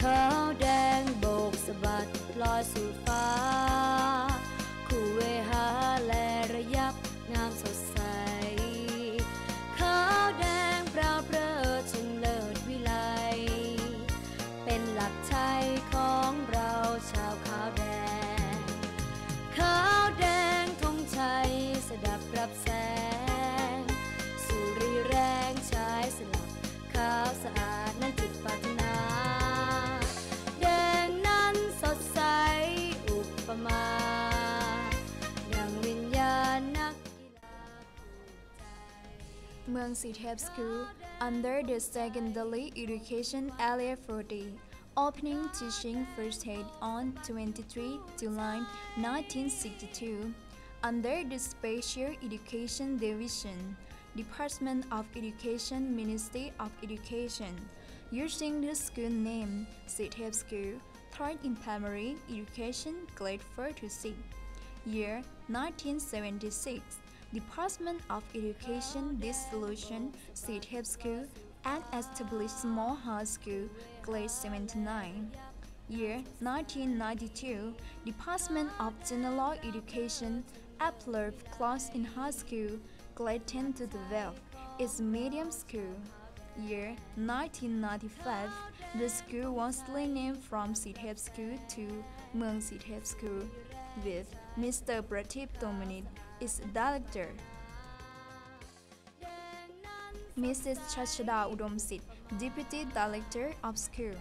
ขาวแดงโบกสะบัดลอยสู่ฟ้า Gyeongmyeon City High School under the Secondary Education Area 40, opening teaching first aid on 23 July 1962 under the Special Education Division, Department of Education, Ministry of Education, using the school name City High School, third in primary education, grade 4 to 6, year 1976. Department of Education dissolution Sitep School and established Small high School, grade 79. Year 1992, Department of General Education applied class in high school, grade 10 to 12, is medium school. Year 1995, the school was renamed from Sitep School to Muang Sitep School, with Mr. Pratip Dominic its director. Mrs. Chachada Udomsit, Deputy Director of School.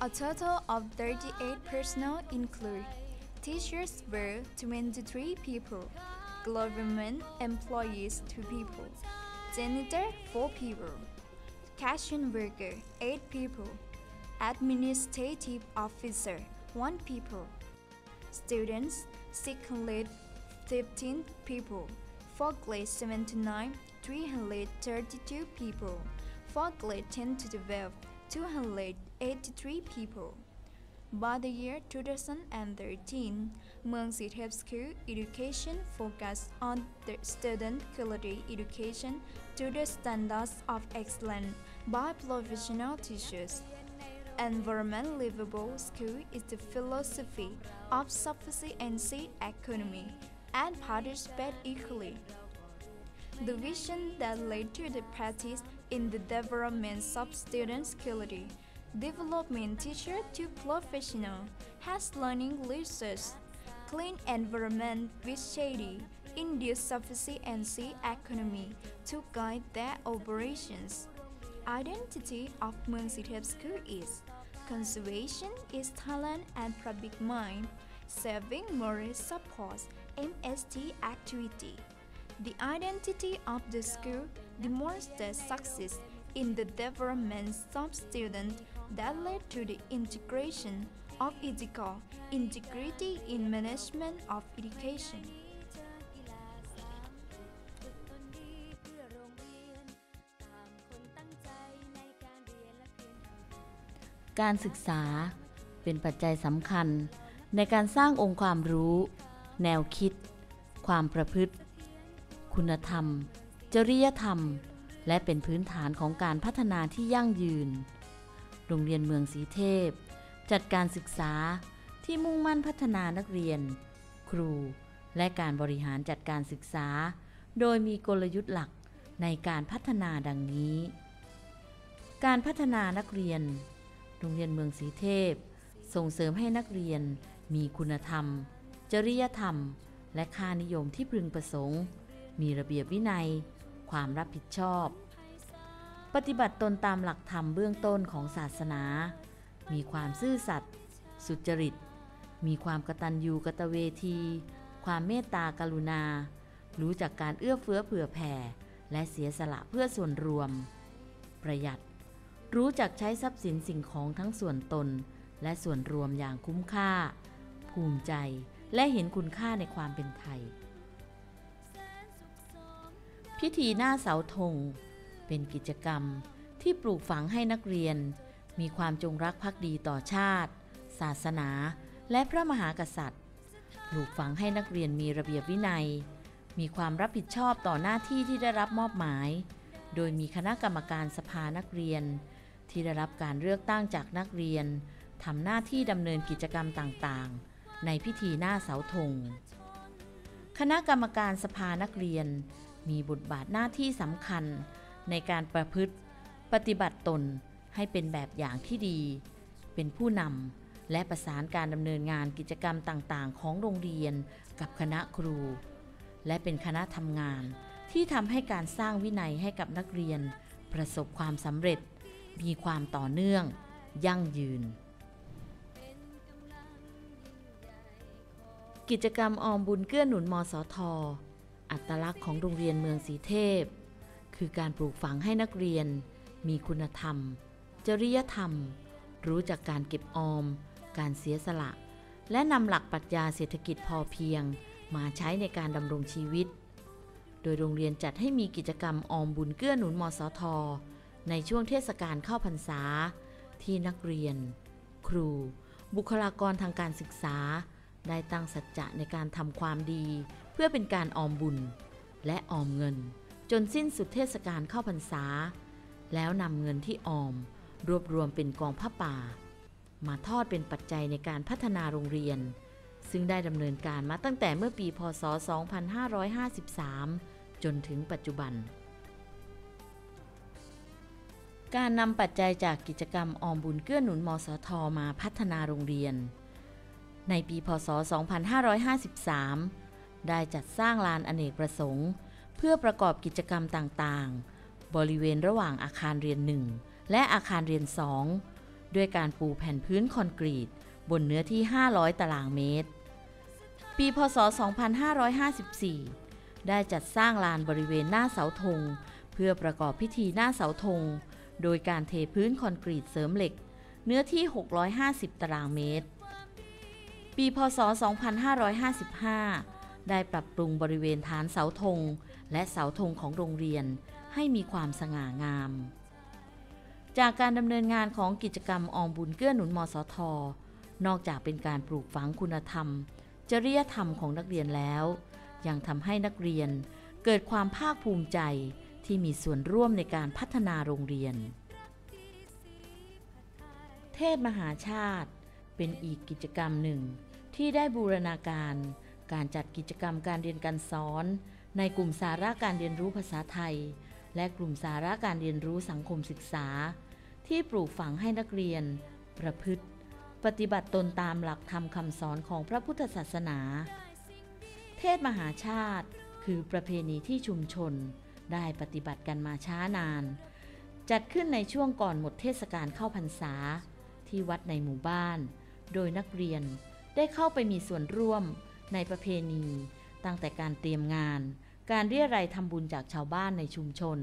A total of 38 personnel include teachers were 23 people, government employees 2 people, janitor 4 people, cashier worker 8 people, administrative officer 1 people, students 615 people, for grade 79 332 people, for grade 10 to 12 283 people. By the year 2013, Muang Sitep School Education focused on the student quality education to the standards of excellence by professional teachers. Environment Livable School is the philosophy of sufficiency economy and participate equally. The vision that led to the practice in the development of students' quality development teacher to professional has learning research, clean environment with shady, induce sufficiency economy to guide their operations. Identity of Muang Sitep School is conservation is talent and public mind, serving moral support, MST activity. The identity of the school demonstrates success in the development of students that led to the integration of ethical integrity in management of education. การศึกษาเป็นปัจจัยสำคัญในการสร้างองค์ความรู้ แนวคิด ความประพฤติ คุณธรรม จริยธรรม และเป็นพื้นฐานของการพัฒนาที่ยั่งยืน โรงเรียนเมืองสีเทพ จัดการศึกษาที่มุ่งมั่นพัฒนานักเรียน ครู และการบริหารจัดการศึกษา โดยมีกลยุทธ์หลักในการพัฒนาดังนี้ การพัฒนานักเรียน โรงเรียนเมืองสีเทพ ส่งเสริมให้นักเรียนมีคุณธรรม จริยธรรม และค่านิยมที่พึงประสงค์ มีระเบียบวินัย ความรับผิดชอบ ปฏิบัติตนตามหลักธรรมเบื้องต้นของศาสนา มีความซื่อสัตย์สุจริต มีความกตัญญูกตเวที ความเมตตากรุณา รู้จักการเอื้อเฟื้อเผื่อแผ่ และเสียสละเพื่อส่วนรวม ประหยัด รู้จักใช้ทรัพย์สินสิ่งของทั้งส่วนตน และส่วนรวมอย่างคุ้มค่า ภูมิใจและเห็นคุณค่าในความเป็นไทย พิธีหน้าเสาธง เป็นกิจกรรมที่ปลูกฝังให้นักเรียน มีความจงรักภักดีต่อชาติ ศาสนา และพระมหากษัตริย์ ปลูกฝังให้นักเรียนมีระเบียบวินัย มีความรับผิดชอบต่อหน้าที่ที่ได้รับมอบหมาย โดยมีคณะกรรมการสภานักเรียน ที่ได้รับการเลือกตั้งจากนักเรียนทำหน้าที่ดำเนินกิจกรรมต่างๆ ในพิธีหน้าเสาธง คณะกรรมการสภานักเรียน มีบทบาทหน้าที่สำคัญในการประพฤติปฏิบัติตนให้เป็นแบบอย่างที่ดี เป็นผู้นำและประสานการดำเนินงานกิจกรรมต่างๆ ของโรงเรียนกับคณะครู และเป็นคณะทำงานที่ทำให้การสร้างวินัยให้กับนักเรียน ประสบความสำเร็จ มีความต่อเนื่อง ยั่งยืน กิจกรรมออมบุญเกื้อหนุนมสท อัตลักษณ์ของโรงเรียนเมืองสีเทพ คือการปลูกฝังให้นักเรียน มีคุณธรรม จริยธรรม รู้จักการเก็บออม การเสียสละ และนำหลักปรัชญาเศรษฐกิจพอเพียง มาใช้ในการดำรงชีวิต โดยโรงเรียนจัดให้มีกิจกรรมออมบุญเกื้อหนุนมสท ในช่วงเทศกาลเข้าพรรษา ที่นักเรียน ครู บุคลากรทางการศึกษา ได้ตั้งสัจจะในการทำความดี เพื่อเป็นการออมบุญ และออมเงิน จนสิ้นสุดเทศกาลเข้าพรรษา แล้วนำเงินที่ออม รวบรวมเป็นกองผ้าป่า มาทอดเป็นปัจจัยในการพัฒนาโรงเรียน ซึ่งได้ดำเนินการมาตั้งแต่เมื่อปีพศ 2553 จนถึงปัจจุบัน การนำปัจจัยจากกิจกรรมออมบุญเกื้อหนุนมสทมาพัฒนาโรงเรียน ในปีพศ 2553 ได้จัดสร้างลานอเนกประสงค์ เพื่อประกอบกิจกรรมต่างๆ บริเวณระหว่างอาคารเรียน 1 และอาคารเรียน 2 ด้วยการปูแผ่นพื้นคอนกรีต บนเนื้อที่ 500 ตารางเมตร ปีพศ 2554 ได้จัดสร้างลานบริเวณหน้าเสาธง เพื่อประกอบพิธีหน้าเสาธง โดยการเทพื้นคอนกรีตเสริมเหล็ก เนื้อที่ 650 ตารางเมตร ปีพศ 2555 ได้ปรับปรุงบริเวณฐานเสาธง และเสาธงของโรงเรียนให้มีความสง่างาม จากการดำเนินงานของกิจกรรมออมบุญเกื้อหนุนมสท นอกจากเป็นการปลูกฝังคุณธรรม จริยธรรมของนักเรียนแล้ว ยังทำให้นักเรียนเกิดความภาคภูมิใจ ที่มีส่วนร่วมในการพัฒนาโรงเรียน เทศมหาชาติ เป็นอีกกิจกรรมหนึ่ง ที่ได้บูรณาการ การจัดกิจกรรมการเรียนการสอน ในกลุ่มสาระการเรียนรู้ภาษาไทย และกลุ่มสาระการเรียนรู้สังคมศึกษา ที่ปลูกฝังให้นักเรียน ประพฤติ ปฏิบัติตนตามหลักธรรมคำสอนของพระพุทธศาสนา เทศมหาชาติ คือประเพณีที่ชุมชน ได้ปฏิบัติกันมาช้านาน จัดขึ้นในช่วงก่อนหมดเทศกาลเข้าพรรษา ที่วัดในหมู่บ้าน โดยนักเรียนได้เข้าไปมีส่วนร่วมในประเพณี ตั้งแต่การเตรียมงาน การเรียรายทำบุญจากชาวบ้านในชุมชน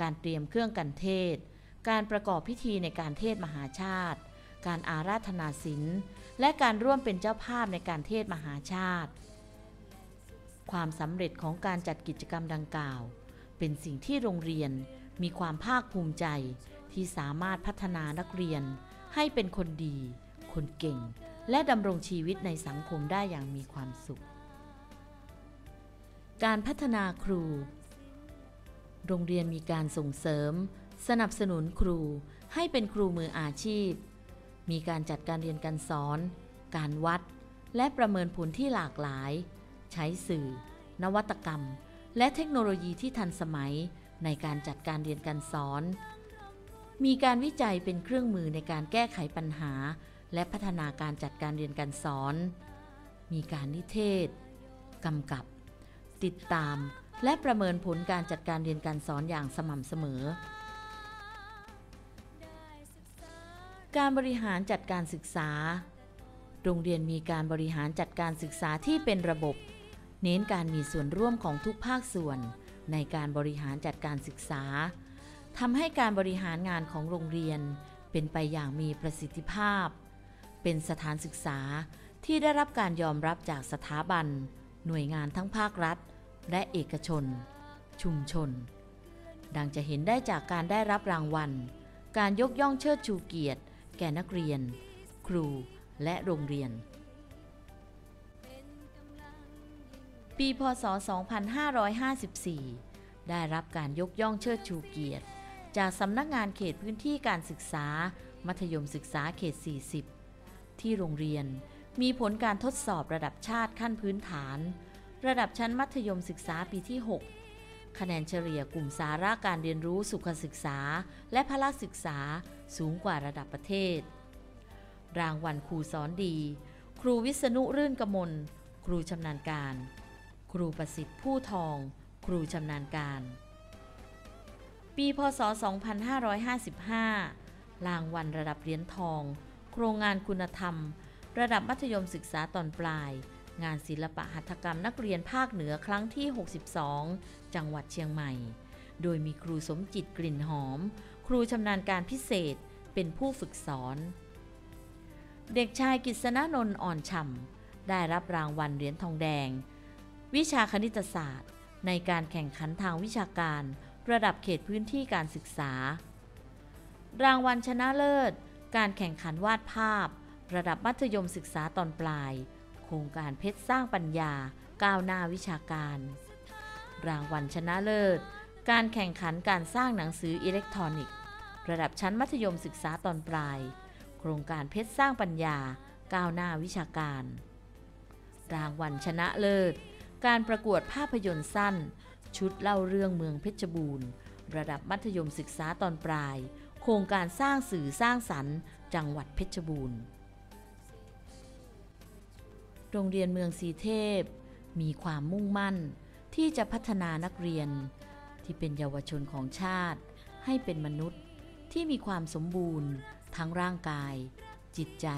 การเตรียมเครื่องกันเทศ การประกอบพิธีในการเทศมหาชาติ การอาราธนาศีลและการร่วมเป็นเจ้าภาพในการเทศมหาชาติ ความสำเร็จของการจัดกิจกรรมดังกล่าว เป็นสิ่งที่โรงเรียนมีความภาคภูมิใจที่สามารถพัฒนานักเรียน ให้เป็นคนดี คนเก่ง และดำรงชีวิตในสังคมได้อย่างมีความสุข การพัฒนาครู โรงเรียนมีการส่งเสริม สนับสนุนครูให้เป็นครูมืออาชีพ มีการจัดการเรียนการสอน การวัด และประเมินผลที่หลากหลาย ใช้สื่อ นวัตกรรม และเทคโนโลยีที่ทันสมัยในการจัดการเรียนการสอน มีการวิจัยเป็นเครื่องมือในการแก้ไขปัญหา และพัฒนาการจัดการเรียนการสอน มีการนิเทศกำกับ ติดตาม และประเมินผลการจัดการเรียนการสอนอย่างสม่ำเสมอ การบริหารจัดการศึกษา โรงเรียนมีการบริหารจัดการศึกษาที่เป็นระบบ เน้นการมีส่วนร่วมของทุกภาคส่วนในการบริหารจัดการศึกษาทำให้การบริหารงานของโรงเรียน เป็นไปอย่างมีประสิทธิภาพ เป็นสถานศึกษาที่ได้รับการยอมรับจากสถาบัน หน่วยงานทั้งภาครัฐ และเอกชน ชุมชน ดังจะเห็นได้จากการได้รับรางวัล การยกย่องเชิดชูเกียรติ แก่นักเรียน ครูและโรงเรียน ปีพศ 2554 ได้รับการยกย่องเชิดชูเกียรติ จากสำนักงานเขตพื้นที่การศึกษา มัธยมศึกษาเขต 40 ที่โรงเรียนมีผลการทดสอบระดับชาติขั้นพื้นฐาน ระดับชั้นมัธยมศึกษาปีที่ 6 คะแนนเฉลี่ยกลุ่มสาระการเรียนรู้สุขศึกษา และพละศึกษาสูงกว่าระดับประเทศ รางวัลครูสอนดี ครูวิษณุรื่นกมล ครูชำนาญการ ครูประสิทธิ์ผู้ทอง ครูชำนาญการ ปีพศ 2555 รางวัลระดับเหรียญทอง โครงงานคุณธรรม ระดับมัธยมศึกษาตอนปลาย งานศิลปะหัตถกรรมนักเรียนภาคเหนือครั้งที่ 62 จังหวัดเชียงใหม่ โดยมีครูสมจิตกลิ่นหอม ครูชำนาญการพิเศษเป็นผู้ฝึกสอน เด็กชายกิษณนนท์อ่อนฉ่ำได้รับรางวัลเหรียญทองแดง วิชาคณิตศาสตร์ ในการแข่งขันทางวิชาการ ระดับเขตพื้นที่การศึกษา รางวัลชนะเลิศ การแข่งขันวาดภาพ ระดับมัธยมศึกษาตอนปลาย โครงการเพชรสร้างปัญญา ก้าวหน้าวิชาการ รางวัลชนะเลิศ การแข่งขันการสร้างหนังสืออิเล็กทรอนิกส์ ระดับชั้นมัธยมศึกษาตอนปลาย โครงการเพชรสร้างปัญญา ก้าวหน้าวิชาการ รางวัลชนะเลิศ การประกวดภาพยนตร์สั้น ชุดเล่าเรื่องเมืองเพชรบูรณ์ ระดับมัธยมศึกษาตอนปลาย โครงการสร้างสื่อสร้างสรรค์ จังหวัดเพชรบูรณ์ โรงเรียนเมืองสีเทพ มีความมุ่งมั่นที่จะพัฒนานักเรียน ที่เป็นเยาวชนของชาติ ให้เป็นมนุษย์ที่มีความสมบูรณ์ ทั้งร่างกาย จิตใจ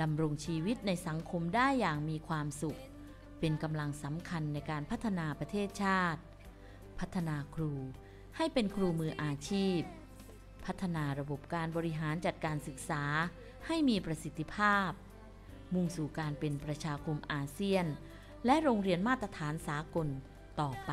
ดำรงชีวิตในสังคมได้อย่างมีความสุข เป็นกำลังสำคัญในการพัฒนาประเทศชาติ พัฒนาครูให้เป็นครูมืออาชีพ พัฒนาระบบการบริหารจัดการศึกษาให้มีประสิทธิภาพ มุ่งสู่การเป็นประชาคมอาเซียน และโรงเรียนมาตรฐานสากลต่อไป